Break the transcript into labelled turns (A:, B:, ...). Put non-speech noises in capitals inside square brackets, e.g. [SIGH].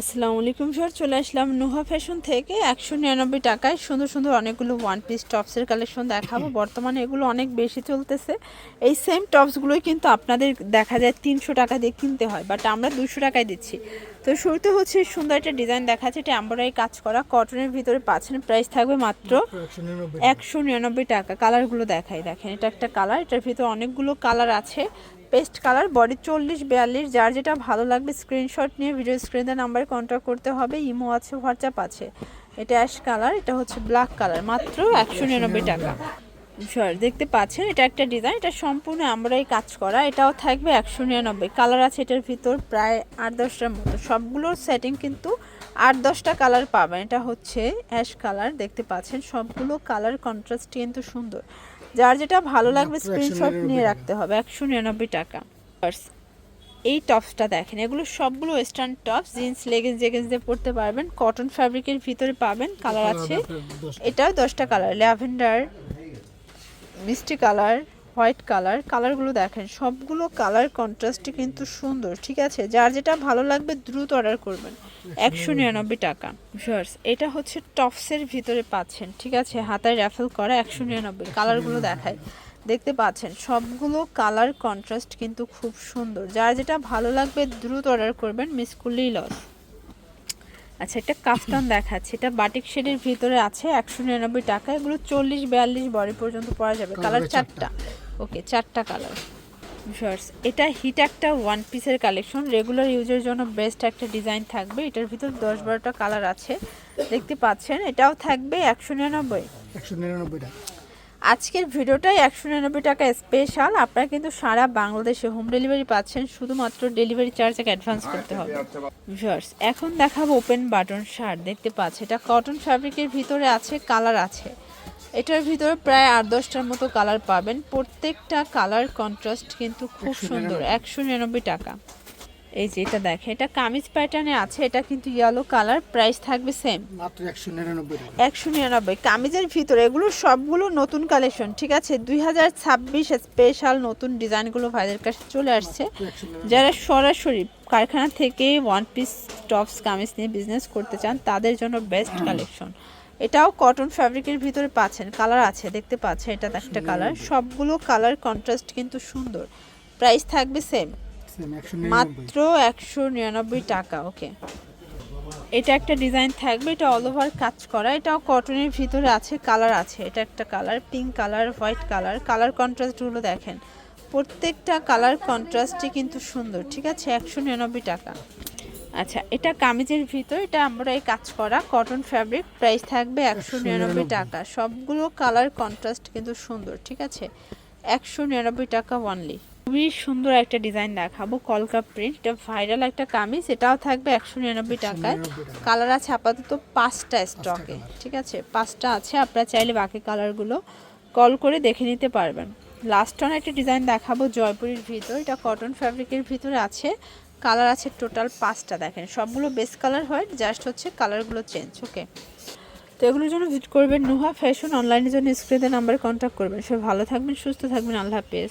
A: আসসালামু আলাইকুম স্যার চলে আসলাম নুহা ফ্যাশন থেকে। একশো নিরানব্বই টাকায় সুন্দর সুন্দর অনেকগুলো ওয়ান পিস টপসের কালেকশন দেখাবো। [CLEARS THROAT] বর্তমানে এগুলো অনেক বেশি চলতেছে। এই সেম টপসগুলোই কিন্তু আপনাদের দেখা যায় তিনশো টাকা দিয়ে কিনতে হয় বাট আমরা দুশো টাকায় দিচ্ছি। তো শুরুতে হচ্ছে সুন্দর একটা ডিজাইন দেখাচ্ছে এটা এম্বয়ডারি কাজ করা। কটনের ভিতরে পাচ্ছেন প্রাইস থাকবে মাত্র একশো নিরানব্বই টাকা। কালারগুলো দেখাই দেখেন এটা একটা কালার এটার ভিতরে অনেকগুলো কালার আছে। পেস্ট কালার বডি চল্লিশ, বিয়াল্লিশ, যার যেটা ভালো লাগবে স্ক্রিনশট নিয়ে ভিডিও স্ক্রিনের নাম্বারে কন্ট্যাক্ট করতে হবে, ইমো আছে হোয়াটসঅ্যাপ আছে। এটা অ্যাশ কালার এটা হচ্ছে ব্ল্যাক কালার মাত্র একশো নিরানব্বই টাকা। সর দেখতে পাচ্ছেন, এটা একটা ডিজাইন এটা সম্পূর্ণ আমরাই কাজ করা, এটাও থাকবে একশো নিরানব্বই। কালার আছে এটার ভিতর প্রায় আট, দশটার মতো। সবগুলোর সেটিং কিন্তু আট, দশটা কালার পাবেন। এটা হচ্ছে অ্যাশ কালার দেখতে পাচ্ছেন, সবগুলো কালার কন্ট্রাস্ট কিন্তু সুন্দর। যার যেটা ভালো লাগবে স্ক্রিনশট নিয়ে রাখতে হবে। একশো নিরানব্বই টাকা। এই টপসটা দেখেন এগুলো সবগুলো western tops jeans leggings jeggings দিয়ে পরতে পারবেন। কটন ফ্যাব্রিকের ভিতরে পাবেন কালার আছে। এটাও দশটা কালার ল্যাভেন্ডার মিষ্টি কালার হোয়াইট কালার। কালারগুলো দেখেন, সবগুলো কালার কন্ট্রাস্টে কিন্তু সুন্দর, ঠিক আছে? যার যেটা ভালো লাগবে দ্রুত অর্ডার করবেন। একশো নিরানব্বই টাকা। ভিউয়ার্স, এটা হচ্ছে টপসের ভিতরে পাচ্ছেন, ঠিক আছে? হাতায় র্যাফেল করা একশো নিরানব্বই। কালারগুলো দেখায় দেখতে পাচ্ছেন, সবগুলো কালার কন্ট্রাস্ট কিন্তু খুব সুন্দর। যার যেটা ভালো লাগবে দ্রুত অর্ডার করবেন মিস করলেই লস আচ্ছা একটা কাফতান দেখাচ্ছে। এটা বাটিক শেডের ভিতরে আছে একশো নিরানব্বই টাকা। এগুলো চল্লিশ বিয়াল্লিশ বডি পর্যন্ত পরা যাবে। কালার চারটা। ওকে চারটা কালার। শর্টস এটা হিট একটা ওয়ান পিসের কালেকশন। রেগুলার ইউজের জন্য বেস্ট একটা ডিজাইন থাকবে। এটার ভিতর দশ বারোটা কালার আছে। দেখতে পাচ্ছেন এটাও থাকবে একশো নিরানব্বই।
B: একশো নিরানব্বই টাকা।
A: আজকের ভিডিওটাই একশো নিরানব্বই টাকা স্পেশাল আপনারা কিন্তু সারা বাংলাদেশে হোম ডেলিভারি পাচ্ছেন শুধুমাত্র ডেলিভারি চার্জ এক অ্যাডভান্স করতে হবে। ভিউয়ার্স এখন দেখাবো ওপেন বাটন শার্ট দেখতে পাচ্ছি এটা কটন ফ্যাব্রিকের ভিতরে আছে কালার আছে। এটার ভিতরে প্রায় আট দশটার মতো কালার পাবেন। প্রত্যেকটা কালার কন্ট্রাস্ট কিন্তু খুব সুন্দর একশো নিরানব্বই টাকা। এই যে এটা দেখে এটা কামিজ প্যাটার্নে আছে এটা কিন্তু ইয়েলো কালার প্রাইস থাকবে সেম
B: মাত্র একশো নিরানব্বই টাকা।
A: একশো নিরানব্বই। কামিজের ভিতরে এগুলো সবগুলো নতুন কালেকশন ঠিক আছে? দুই হাজার ছাব্বিশ স্পেশাল নতুন ডিজাইনগুলো ভাইদের কাছে চলে আসছে। যারা সরাসরি কারখানা থেকে ওয়ান পিস টপস কামিজ নিয়ে বিজনেস করতে চান তাদের জন্য বেস্ট কালেকশন এটাও কটন ফ্যাব্রিকের ভিতরে পাচ্ছেন কালার আছে দেখতে পাচ্ছেন এটা একটা কালার সবগুলো কালার কন্ট্রাস্ট কিন্তু সুন্দর। প্রাইস থাকবে সেম মাত্র একশো নিরানব্বই টাকা ওকে এটা একটা ডিজাইন থাকবে এটা অল ওভার কাজ করা এটাও কটনের ভিতরে আছে কালার আছে। এটা একটা colour pink colour white colour colour কন্ট্রাস্টগুলো দেখেন। প্রত্যেকটা কালার কন্ট্রাস্টই কিন্তু সুন্দর ঠিক আছে? একশো নিরানব্বই টাকা। আচ্ছা এটা কামিজের ভিতর এটা আমরা এই কাজ করা কটন ফ্যাব্রিক প্রাইস থাকবে একশো নিরানব্বই টাকা। সবগুলো কালার কন্ট্রাস্ট কিন্তু সুন্দর ঠিক আছে? একশো নিরানব্বই টাকা ওয়ানলি খুবই সুন্দর একটা ডিজাইন দেখাবো কলকা প্রিন্ট এটা ভাইরাল একটা কামিজ এটাও থাকবে একশো নিরানব্বই টাকায়। কালার আছে আপাতত পাঁচটা স্টকে ঠিক আছে? পাঁচটা আছে আপনারা চাইলে বাকি কালারগুলো কল করে দেখে নিতে পারবেন। লাস্ট অন একটা ডিজাইন দেখাবো জয়পুরের ভিতর এটা কটন ফ্যাব্রিকের ভিতরে আছে। কালার আছে টোটাল পাঁচটা দেখেন। সবগুলো বেস্ট কালার হয় জাস্ট হচ্ছে কালারগুলো চেঞ্জ ওকে তো এগুলোর জন্য ভিজিট করবেন নুহা ফ্যাশন অনলাইনের জন্য স্ক্রিনের নাম্বারে কন্ট্যাক্ট করবেন। সব ভালো থাকবেন সুস্থ থাকবেন আল্লাহ হাফেজ।